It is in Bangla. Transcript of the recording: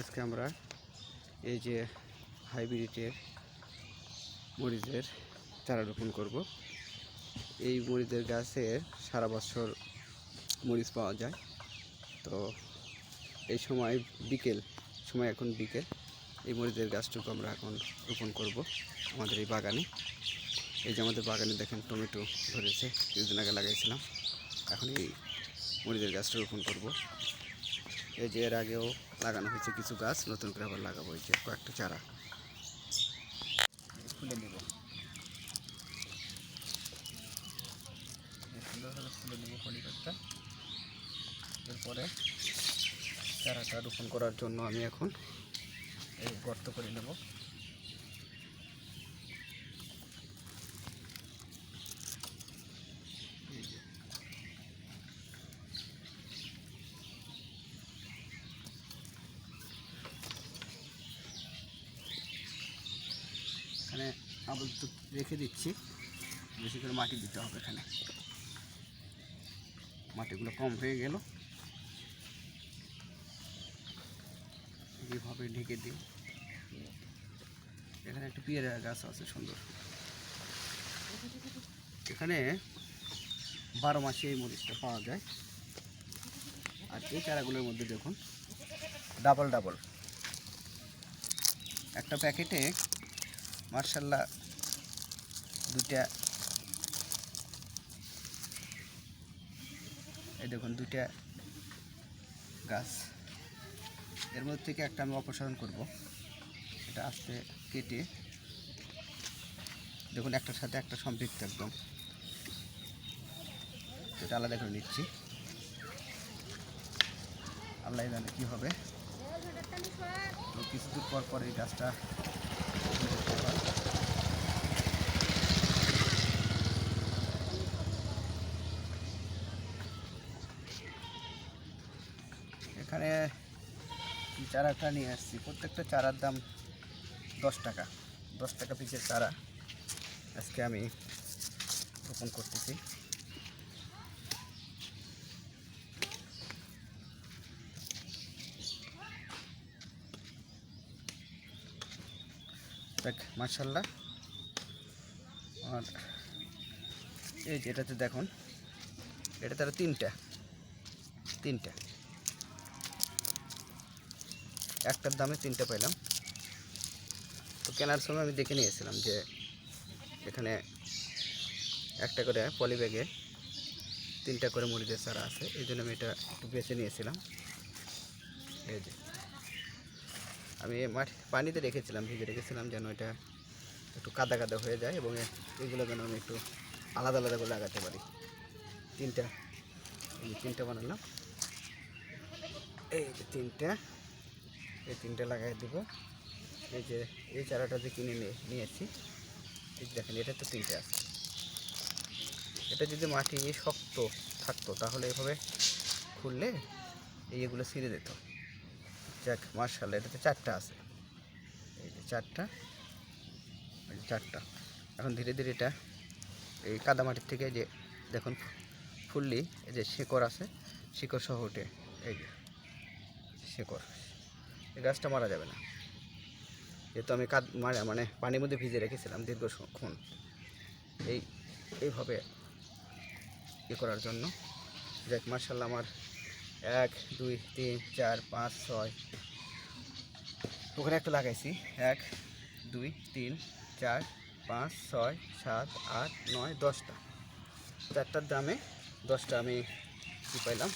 আজকে আমরা এই যে হাইব্রিডের মরিচের চারা রোপণ করব। এই মরিচের গাছের সারা বছর মরিচ পাওয়া যায়। তো এই সময় বিকেল, সময় এখন বিকেল। এই মরিচের গাছটুকু আমরা এখন রোপণ করব আমাদের এই বাগানে। এই যে আমাদের বাগানে দেখেন টমেটো ধরেছে, কিছুদিন আগে লাগাইছিলাম। এখন এই মরিচের গাছটা রোপণ করব। এই যে এর আগেও লাগানো হয়েছে কিছু গাছ, নতুন করে আবার লাগাবো এই যে কয়েকটা চারা। খুলে নিব। এরপরে চারাটা রোপণ করার জন্য আমি এখন এই গর্ত করে নেব। এখানে আপাতত রেখে দিচ্ছি। বেশি করে মাটি দিতে হবে এখানে। মাটিগুলো কম হয়ে গেল। এইভাবে ঢেকে দিই। এখানে একটা পেয়ারা গাছ আছে সুন্দর। এখানে বারো মাসে এই মরিচটা পাওয়া যায়। আর এই চারাগুলোর মধ্যে দেখুন, ডাবল ডাবল। একটা প্যাকেটে মার্শাল্লাহ দুটা এই দেখুন দুটা গাছ। এর মধ্যে থেকে একটা আমি অপসারণ করব। এটা আস্তে কেটে। দেখুন, একটার সাথে একটা সম্পৃক্ত একদম। এটা আলাদা করে নিচ্ছি। আল্লাহ জানে কী হবে। তো কিছু পর পর এই গাছটা। এখানে চারাটা নিয়ে আসছি। প্রত্যেকটা চারার দাম দশ টাকা। দশ টাকা পিসের চারা আজকে আমি রোপণ করতেছি। দেখ মার্শাল্লাহ আর এই যে এটাতে দেখুন, এটা তারা তিনটা তিনটা। একটার দামে তিনটা পেলাম তো কেনার সময় আমি দেখে নিয়েছিলাম যে এখানে একটা করে পলি ব্যাগে তিনটা করে মরিচের চারা আছে, এই জন্য আমি এটা একটু বেছে নিয়েছিলাম। এই যে। আমি মাঠ, পানিতে রেখেছিলাম, ভিজে রেখেছিলাম যেন এটা একটু কাদা কাদা হয়ে যায় এবং এগুলো যেন আমি একটু আলাদা আলাদা করে লাগাতে পারি। তিনটা, এই তিনটা বানালাম। এই তিনটা, এই তিনটে লাগাই দেবো। এই যে, এই চারাটা যে কিনে নিয়ে, নিয়েছি, এই দেখেন, এটা তো তিনটে আছে। এটা যদি মাটি শক্ত থাকতো, তাহলে এভাবে খুললে এইগুলো ছিঁড়ে যেত। যাক মার্শাল্লাহ এটাতে চারটা আছে। এই যে চারটা, এই চারটা। এখন ধীরে ধীরে এটা এই কাদামাটির থেকে যে দেখুন, ফুললি এই যে শিকড় আছে, শিকড় সহ উঠে এই যে, শিকড়। এই গাছটা মারা যাবে না। যেহেতু আমি কাদ, মারা মানে পানির মধ্যে ভিজে রেখেছিলাম দীর্ঘক্ষণ এই, এইভাবে ইয়ে করার জন্য। দেখ মার্শাল্লাহ আমার এক, দুই, তিন, চার, পাঁচ, ছয়। ওখানে একটা লাগাইছি। এক, দুই, তিন, চার, পাঁচ, ছয়, সাত, আট, নয়, দশটা। চারটার দামে দশটা আমি কী পাইলাম।